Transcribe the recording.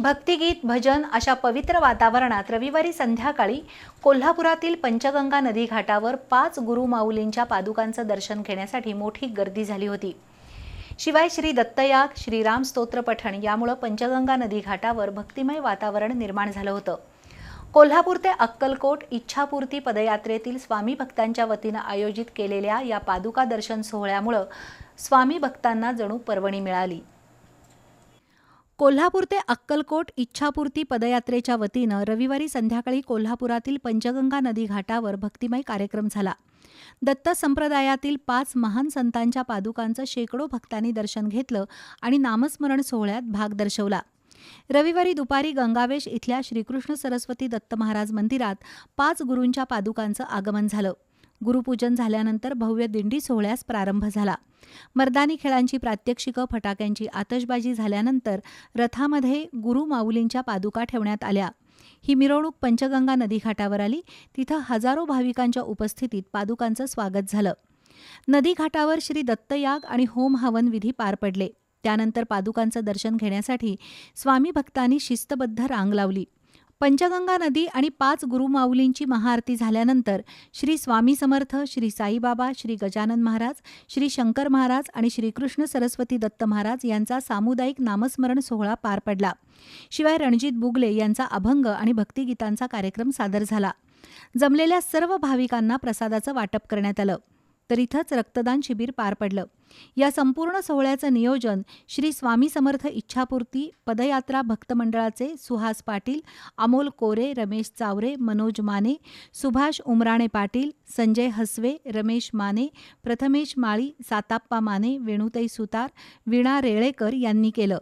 भक्तिगीत भजन अशा पवित्र वातावरणात रविवारी संध्याकाळी कोल्हापुरातील पंचगंगा नदी घाटावर पाच गुरुमाऊलींच्या पादुकांचं दर्शन घेण्यासाठी मोठी गर्दी झाली होती. शिवाय श्री दत्तयाग श्रीराम स्तोत्र पठण यामुळं पंचगंगा नदी घाटावर भक्तिमय वातावरण निर्माण झालं होतं. कोल्हापूर ते अक्कलकोट इच्छापूर्ती पदयात्रेतील स्वामी भक्तांच्या वतीनं आयोजित केलेल्या या पादुका दर्शन सोहळ्यामुळं स्वामी भक्तांना जणू पर्वणी मिळाली. कोल्हापूर ते अक्कलकोट इच्छापूर्ती पदयात्रेच्या वतीनं रविवारी संध्याकाळी कोल्हापुरातील पंचगंगा नदी घाटावर भक्तिमय कार्यक्रम झाला. दत्त संप्रदायातील पाच महान संतांच्या पादुकांचं शेकडो भक्तांनी दर्शन घेतलं आणि नामस्मरण सोहळ्यात भाग दर्शवला. रविवारी दुपारी गंगावेश इथल्या श्रीकृष्ण सरस्वती दत्त महाराज मंदिरात पाच गुरूंच्या पादुकांचं आगमन झालं. गुरुपूजन झाल्यानंतर भव्य दिंडी सोहळ्यास प्रारंभ झाला. मर्दानी खेळांची प्रात्यक्षिकं फटाक्यांची आतषबाजी झाल्यानंतर रथामध्ये गुरु माऊलींच्या पादुका ठेवण्यात आल्या. ही मिरवणूक पंचगंगा नदीघाटावर आली. तिथं हजारो भाविकांच्या उपस्थितीत पादुकांचं स्वागत झालं. नदीघाटावर श्री दत्तयाग आणि होम हवन विधी पार पडले. त्यानंतर पादुकांचं दर्शन घेण्यासाठी स्वामी भक्तांनी शिस्तबद्ध रांग लावली. पंचगंगा नदी आणि पाच गुरुमाऊलींची महाआरती झाल्यानंतर श्री स्वामी समर्थ श्री साईबाबा श्री गजानन महाराज श्री शंकर महाराज आणि श्रीकृष्ण सरस्वती दत्त महाराज यांचा सामुदायिक नामस्मरण सोहळा पार पडला. शिवाय रणजित बुगले यांचा अभंग आणि भक्तिगीतांचा कार्यक्रम सादर झाला. जमलेल्या सर्व भाविकांना प्रसादाचं वाटप करण्यात आलं. तर इथंच रक्तदान शिबिर पार पडलं. या संपूर्ण सोहळ्याचं नियोजन श्री स्वामी समर्थ इच्छापूर्ती पदयात्रा भक्त मंडळाचे सुहास पाटील अमोल कोरे रमेश चावरे मनोज माने सुभाष उमराणे पाटील संजय हसवे रमेश माने प्रथमेश माळी साताप्पा माने वेणुताई सुतार वीणा रेळेकर यांनी केलं.